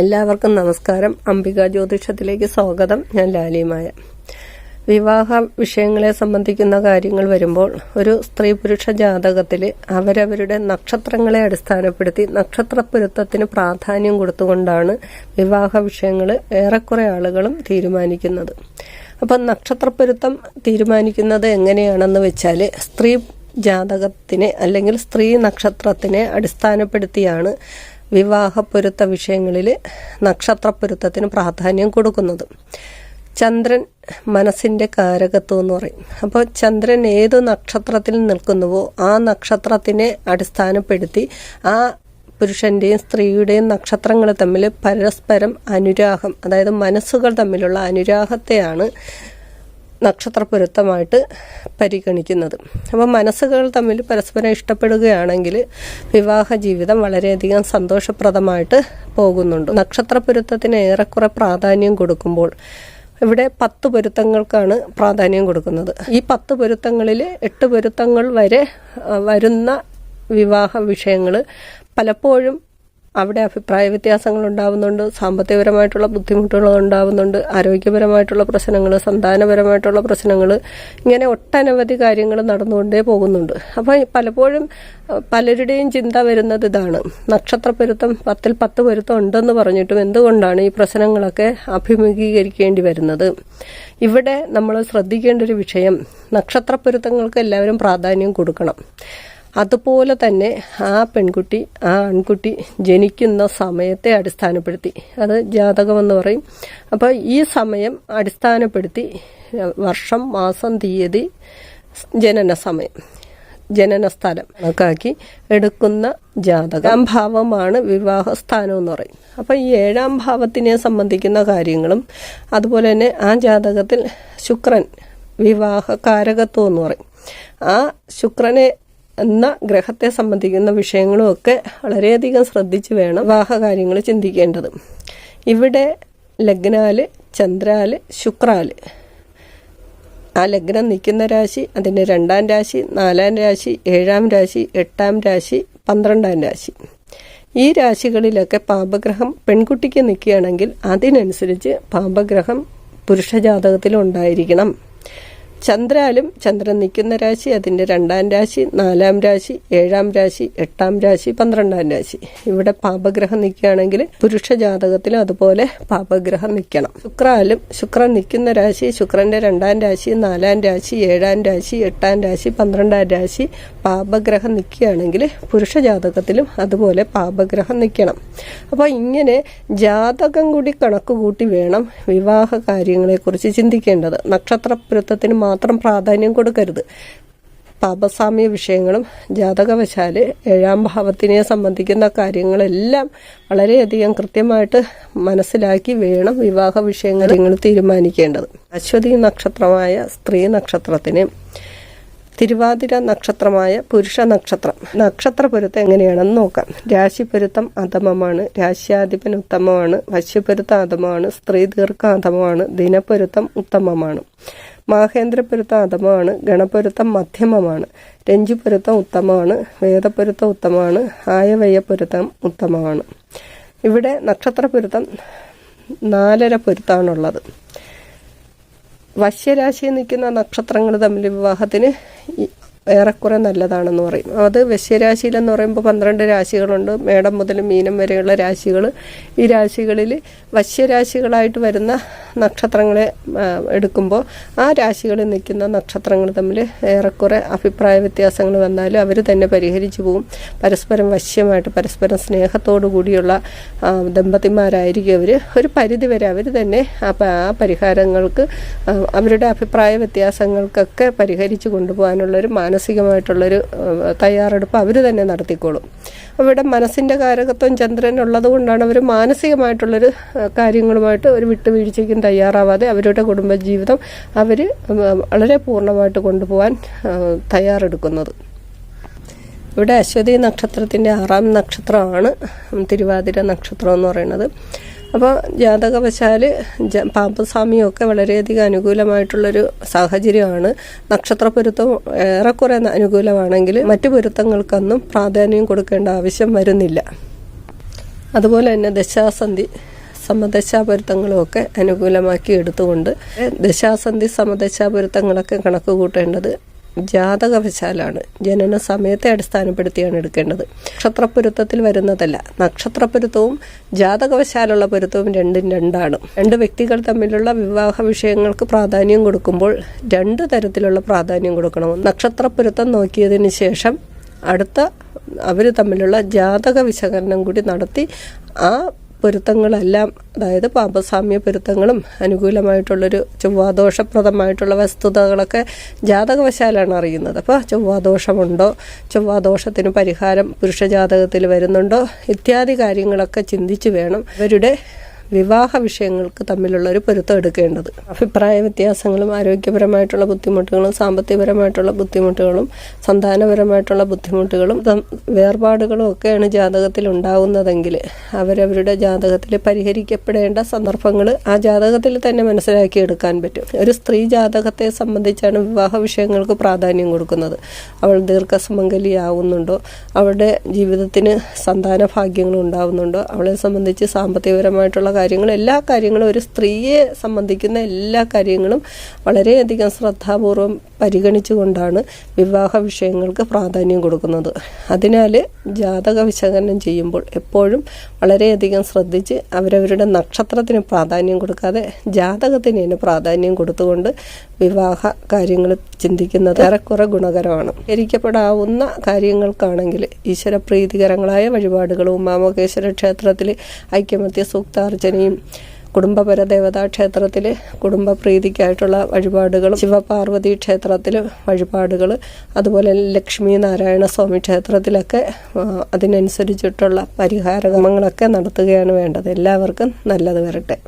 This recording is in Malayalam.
എല്ലാവർക്കും നമസ്കാരം. അംബിക ജ്യോതിഷത്തിലേക്ക് സ്വാഗതം. ഞാൻ ലാലിമായ വിവാഹ വിഷയങ്ങളെ സംബന്ധിക്കുന്ന കാര്യങ്ങൾ വരുമ്പോൾ ഒരു സ്ത്രീ പുരുഷ ജാതകത്തിൽ അവരവരുടെ നക്ഷത്രങ്ങളെ അടിസ്ഥാനപ്പെടുത്തി നക്ഷത്ര പൊരുത്തത്തിന് പ്രാധാന്യം കൊടുത്തുകൊണ്ടാണ് വിവാഹ വിഷയങ്ങൾ ഏറെക്കുറെ ആളുകളും തീരുമാനിക്കുന്നത്. അപ്പം നക്ഷത്രപ്പൊരുത്തം തീരുമാനിക്കുന്നത് എങ്ങനെയാണെന്ന് വെച്ചാൽ സ്ത്രീ ജാതകത്തിനെ അല്ലെങ്കിൽ സ്ത്രീ നക്ഷത്രത്തിനെ അടിസ്ഥാനപ്പെടുത്തിയാണ് വിവാഹപ്പൊരുത്ത വിഷയങ്ങളിൽ നക്ഷത്രപ്പൊരുത്തത്തിന് പ്രാധാന്യം കൊടുക്കുന്നത്. ചന്ദ്രൻ മനസ്സിന്റെ കാരകത്വം എന്ന് പറയും. അപ്പോൾ ചന്ദ്രൻ ഏത് നക്ഷത്രത്തിൽ നിൽക്കുന്നുവോ ആ നക്ഷത്രത്തിനെ അടിസ്ഥാനപ്പെടുത്തി ആ പുരുഷന്റെയും സ്ത്രീയുടെയും നക്ഷത്രങ്ങൾ തമ്മിൽ പരസ്പരം അനുരാഗം അതായത് മനസ്സുകൾ തമ്മിലുള്ള അനുരാഗത്തെയാണ് നക്ഷത്രപ്പൊരുത്തമായിട്ട് പരിഗണിക്കുന്നത്. അപ്പോൾ മനസ്സുകൾ തമ്മിൽ പരസ്പരം ഇഷ്ടപ്പെടുകയാണെങ്കിൽ വിവാഹ ജീവിതം വളരെയധികം സന്തോഷപ്രദമായിട്ട് പോകുന്നുണ്ട്. നക്ഷത്രപ്പൊരുത്തത്തിന് ഏറെക്കുറെ പ്രാധാന്യം കൊടുക്കുമ്പോൾ ഇവിടെ പത്ത് പൊരുത്തങ്ങൾക്കാണ് പ്രാധാന്യം കൊടുക്കുന്നത്. ഈ പത്ത് പൊരുത്തങ്ങളിൽ എട്ട് പൊരുത്തങ്ങൾ വരെ വരുന്ന വിവാഹ വിഷയങ്ങൾ പലപ്പോഴും അവിടെ അഭിപ്രായ വ്യത്യാസങ്ങൾ ഉണ്ടാവുന്നുണ്ട് സാമ്പത്തികപരമായിട്ടുള്ള ബുദ്ധിമുട്ടുകൾ ഉണ്ടാവുന്നുണ്ട് ആരോഗ്യപരമായിട്ടുള്ള പ്രശ്നങ്ങൾ സന്താനപരമായിട്ടുള്ള പ്രശ്നങ്ങൾ ഇങ്ങനെ ഒട്ടനവധി കാര്യങ്ങൾ നടന്നുകൊണ്ടേ പോകുന്നുണ്ട്. അപ്പോൾ പലപ്പോഴും പലരുടെയും ചിന്ത വരുന്നത് ഇതാണ്. നക്ഷത്രപ്പൊരുത്തം പത്തിൽ പത്ത് പൊരുത്തം ഉണ്ടെന്ന് പറഞ്ഞിട്ടും എന്തുകൊണ്ടാണ് ഈ പ്രശ്നങ്ങളൊക്കെ അഭിമുഖീകരിക്കേണ്ടി വരുന്നത്? ഇവിടെ നമ്മൾ ശ്രദ്ധിക്കേണ്ട ഒരു വിഷയം നക്ഷത്രപ്പൊരുത്തങ്ങൾക്ക് എല്ലാവരും പ്രാധാന്യം കൊടുക്കണം. അതുപോലെ തന്നെ ആ പെൺകുട്ടി ആ ആൺകുട്ടി ജനിക്കുന്ന സമയത്തെ അടിസ്ഥാനപ്പെടുത്തി. അത് ജാതകമെന്ന് പറയും. അപ്പോൾ ഈ സമയം അടിസ്ഥാനപ്പെടുത്തി വർഷം മാസം തീയതി ജനന സമയം ജനന സ്ഥലം കണക്കാക്കി എടുക്കുന്ന ജാതകം. ഭാവമാണ് വിവാഹസ്ഥാനം എന്ന് പറയും. അപ്പം ഈ ഏഴാം ഭാവത്തിനെ സംബന്ധിക്കുന്ന കാര്യങ്ങളും അതുപോലെ തന്നെ ആ ജാതകത്തിൽ ശുക്രൻ വിവാഹ കാരകത്വം എന്ന് പറയും. ആ ശുക്രനെ എന്ന ഗ്രഹത്തെ സംബന്ധിക്കുന്ന വിഷയങ്ങളും ഒക്കെ വളരെയധികം ശ്രദ്ധിച്ചു വേണം വിവാഹ കാര്യങ്ങൾ ചിന്തിക്കേണ്ടത്. ഇവിടെ ലഗ്നാൽ ചന്ദ്രാൽ ശുക്രാൽ. ആ ലഗ്നം നിൽക്കുന്ന രാശി അതിന്റെ രണ്ടാം രാശി നാലാം രാശി ഏഴാം രാശി എട്ടാം രാശി പന്ത്രണ്ടാം രാശി. ഈ രാശികളിലൊക്കെ പാപഗ്രഹം പെൺകുട്ടിക്ക് നിൽക്കുകയാണെങ്കിൽ അതിനനുസരിച്ച് പാപഗ്രഹം പുരുഷജാതകത്തിൽ ഉണ്ടായിരിക്കണം ചന്ദ്രാലും ചന്ദ്രൻ നിൽക്കുന്ന രാശി അതിന്റെ രണ്ടാം രാശി നാലാം രാശി ഏഴാം രാശി എട്ടാം രാശി പന്ത്രണ്ടാം രാശി. ഇവിടെ പാപഗ്രഹം നിൽക്കുകയാണെങ്കിൽ പുരുഷ ജാതകത്തിലും അതുപോലെ പാപഗ്രഹം നിൽക്കണം. ശുക്രാലും ശുക്രൻ നിൽക്കുന്ന രാശി ശുക്രന്റെ രണ്ടാം രാശി നാലാം രാശി ഏഴാം രാശി എട്ടാം രാശി പന്ത്രണ്ടാം രാശി പാപഗ്രഹം നിൽക്കുകയാണെങ്കിൽ പുരുഷ ജാതകത്തിലും അതുപോലെ പാപഗ്രഹം നിൽക്കണം. അപ്പോൾ ഇങ്ങനെ ജാതകം കൂടി കണക്ക് കൂട്ടി വേണം വിവാഹ കാര്യങ്ങളെക്കുറിച്ച് ചിന്തിക്കേണ്ടത്. നക്ഷത്രപ്പൊരുത്തത്തിന് മാത്രം പ്രാധാന്യം കൊടുക്കരുത്. പാപസാമ്യ വിഷയങ്ങളും ജാതകവശാൽ ഏഴാം ഭാവത്തിനെ സംബന്ധിക്കുന്ന കാര്യങ്ങളെല്ലാം വളരെയധികം കൃത്യമായിട്ട് മനസ്സിലാക്കി വേണം വിവാഹ വിഷയങ്ങൾ നിങ്ങൾ തീരുമാനിക്കേണ്ടത്. അശ്വതി നക്ഷത്രമായ സ്ത്രീ നക്ഷത്രത്തിന് തിരുവാതിര നക്ഷത്രമായ പുരുഷ നക്ഷത്രം. നക്ഷത്ര പൊരുത്തം എങ്ങനെയാണെന്ന് നോക്കാം. രാശിപ്പൊരുത്തം അധമമാണ് രാശ്യാധിപൻ ഉത്തമമാണ് വശ്യപ്പൊരുത്തം അധമമാണ് സ്ത്രീ ദീർഘ അധമമാണ് ദിനപ്പൊരുത്തം ഉത്തമമാണ്. മാഹേന്ദ്രപ്പൊരുത്തം അധമമാണ് ഗണപ്പൊരുത്തം മധ്യമമാണ് രഞ്ജുപൊരുത്തം ഉത്തമമാണ് വേദപ്പൊരുത്തം ഉത്തമമാണ് ആയവയ്യപ്പൊരുത്തം ഉത്തമമാണ്. ഇവിടെ നക്ഷത്രപ്പൊരുത്തം നാലര പൊരുത്താണുള്ളത് വശ്യരാശിയിൽ നിൽക്കുന്ന നക്ഷത്രങ്ങൾ തമ്മിൽ വിവാഹത്തിന് ഏറെക്കുറെ നല്ലതാണെന്ന് പറയും. അത് വശ്യരാശിയിലെന്ന് പറയുമ്പോൾ പന്ത്രണ്ട് രാശികളുണ്ട്. മേടം മുതൽ മീനം വരെയുള്ള രാശികൾ. ഈ രാശികളിൽ വശ്യരാശികളായിട്ട് വരുന്ന നക്ഷത്രങ്ങളെ എടുക്കുമ്പോൾ ആ രാശികളിൽ നിൽക്കുന്ന നക്ഷത്രങ്ങൾ തമ്മിൽ ഏറെക്കുറെ അഭിപ്രായ വ്യത്യാസങ്ങൾ വന്നാലും അവർ തന്നെ പരിഹരിച്ചു പോകും പരസ്പരം വശ്യമായിട്ട് പരസ്പരം സ്നേഹത്തോടു കൂടിയുള്ള ദമ്പതിമാരായിരിക്കും അവർ ഒരു പരിധിവരെ അവർ തന്നെ ആ പരിഹാരങ്ങൾക്ക് അവരുടെ അഭിപ്രായ വ്യത്യാസങ്ങൾക്കൊക്കെ പരിഹരിച്ചു കൊണ്ടുപോകാനുള്ളൊരു മാനസിക മാനസികമായിട്ടുള്ളൊരു തയ്യാറെടുപ്പ് അവർ തന്നെ നടത്തിക്കോളും. അവിടെ മനസ്സിന്റെ കാരകത്വം ചന്ദ്രൻ ഉള്ളതുകൊണ്ടാണ് അവർ മാനസികമായിട്ടുള്ളൊരു കാര്യങ്ങളുമായിട്ട് ഒരു വിട്ടുവീഴ്ചയ്ക്കും തയ്യാറാവാതെ അവരുടെ കുടുംബജീവിതം അവർ വളരെ പൂർണമായിട്ട് കൊണ്ടുപോകാൻ തയ്യാറെടുക്കുന്നത്. ഇവിടെ അശ്വതി നക്ഷത്രത്തിന്റെ ആറാം നക്ഷത്രമാണ് തിരുവാതിര നക്ഷത്രം എന്ന് പറയുന്നത്. അപ്പോൾ ജാതകവശാൽ പാമ്പസ്വാമിയൊക്കെ വളരെയധികം അനുകൂലമായിട്ടുള്ളൊരു സാഹചര്യമാണ്. നക്ഷത്രപ്പൊരുത്തം ഏറെക്കുറെ അനുകൂലമാണെങ്കിൽ മറ്റു പൊരുത്തങ്ങൾക്കൊന്നും പ്രാധാന്യം കൊടുക്കേണ്ട ആവശ്യം വരുന്നില്ല. അതുപോലെ തന്നെ ദശാസന്ധി സമദശാപൊരുത്തങ്ങളുമൊക്കെ അനുകൂലമാക്കി എടുത്തുകൊണ്ട് ദശാസന്ധി സമദശാപൊരുത്തങ്ങളൊക്കെ കണക്ക് കൂട്ടേണ്ടത് ജാതകവശാലാണ് ജനന സമയത്തെ അടിസ്ഥാനപ്പെടുത്തിയാണ് എടുക്കേണ്ടത്. നക്ഷത്രപ്പൊരുത്തത്തിൽ വരുന്നതല്ല. നക്ഷത്രപ്പൊരുത്തവും ജാതകവശാലുള്ള പൊരുത്തവും രണ്ടും രണ്ടാണ്. രണ്ട് വ്യക്തികൾ തമ്മിലുള്ള വിവാഹ വിഷയങ്ങൾക്ക് പ്രാധാന്യം കൊടുക്കുമ്പോൾ രണ്ട് തരത്തിലുള്ള പ്രാധാന്യം കൊടുക്കണം. നക്ഷത്രപ്പൊരുത്തം നോക്കിയതിന് ശേഷം അടുത്ത അവർ തമ്മിലുള്ള ജാതക വിശകലനം കൂടി നടത്തി ആ പൊരുത്തങ്ങളെല്ലാം അതായത് പാപസാമ്യ പൊരുത്തങ്ങളും അനുകൂലമായിട്ടുള്ളൊരു ചൊവ്വാദോഷപ്രദമായിട്ടുള്ള വസ്തുതകളൊക്കെ ജാതകവശാലാണ് അറിയുന്നത്. അപ്പോൾ ചൊവ്വാദോഷമുണ്ടോ? ചൊവ്വാദോഷത്തിന് പരിഹാരം പുരുഷ ജാതകത്തിൽ വരുന്നുണ്ടോ? ഇത്യാദി കാര്യങ്ങളൊക്കെ ചിന്തിച്ച് വേണം ഇവരുടെ വിവാഹ വിഷയങ്ങൾക്ക് തമ്മിലുള്ള ഒരു പൊരുത്തം എടുക്കേണ്ടത്. അഭിപ്രായ വ്യത്യാസങ്ങളും ആരോഗ്യപരമായിട്ടുള്ള ബുദ്ധിമുട്ടുകളും സാമ്പത്തികപരമായിട്ടുള്ള ബുദ്ധിമുട്ടുകളും സന്താനപരമായിട്ടുള്ള ബുദ്ധിമുട്ടുകളും വേർപാടുകളും ഒക്കെയാണ് ജാതകത്തിൽ ഉണ്ടാകുന്നതെങ്കിൽ അവരവരുടെ ജാതകത്തിൽ പരിഹരിക്കപ്പെടേണ്ട സന്ദർഭങ്ങൾ ആ ജാതകത്തിൽ തന്നെ മനസ്സിലാക്കി എടുക്കാൻ പറ്റും. ഒരു സ്ത്രീ ജാതകത്തെ സംബന്ധിച്ചാണ് വിവാഹ വിഷയങ്ങൾക്ക് പ്രാധാന്യം കൊടുക്കുന്നത്. അവൾ ദീർഘസുമംഗലിയാവുന്നുണ്ടോ അവളുടെ ജീവിതത്തിന് സന്താന ഭാഗ്യങ്ങൾ ഉണ്ടാവുന്നുണ്ടോ? അവളെ സംബന്ധിച്ച് സാമ്പത്തികപരമായിട്ടുള്ള കാര്യങ്ങൾ എല്ലാ കാര്യങ്ങളും ഒരു സ്ത്രീയെ സംബന്ധിക്കുന്ന എല്ലാ കാര്യങ്ങളും വളരെയധികം ശ്രദ്ധാപൂർവം പരിഗണിച്ചുകൊണ്ടാണ് വിവാഹ വിഷയങ്ങൾക്ക് പ്രാധാന്യം കൊടുക്കുന്നത്. അതിനാൽ ജാതക വിശകലനം ചെയ്യുമ്പോൾ എപ്പോഴും വളരെയധികം ശ്രദ്ധിച്ച് അവരവരുടെ നക്ഷത്രത്തിന് പ്രാധാന്യം കൊടുക്കാതെ ജാതകത്തിന് തന്നെ പ്രാധാന്യം കൊടുത്തുകൊണ്ട് വിവാഹ കാര്യങ്ങൾ ചിന്തിക്കുന്നത് ഏറെക്കുറെ ഗുണകരമാണ്. ധരിക്കപ്പെടാവുന്ന കാര്യങ്ങൾക്കാണെങ്കിൽ ഈശ്വരപ്രീതികരങ്ങളായ വഴിപാടുകളും ഉമാമകേശ്വര ക്ഷേത്രത്തിൽ ഐക്യമത്യ സൂക്താർച്ചനയും കുടുംബപര ദേവതാ ക്ഷേത്രത്തിൽ കുടുംബപ്രീതിക്കായിട്ടുള്ള വഴിപാടുകളും ശിവപാർവതി ക്ഷേത്രത്തിൽ വഴിപാടുകൾ അതുപോലെ ലക്ഷ്മി നാരായണ സ്വാമി ക്ഷേത്രത്തിലൊക്കെ അതിനനുസരിച്ചിട്ടുള്ള പരിഹാര കർമ്മങ്ങളൊക്കെ നടത്തുകയാണ് വേണ്ടത്. എല്ലാവർക്കും നല്ലത് വരട്ടെ.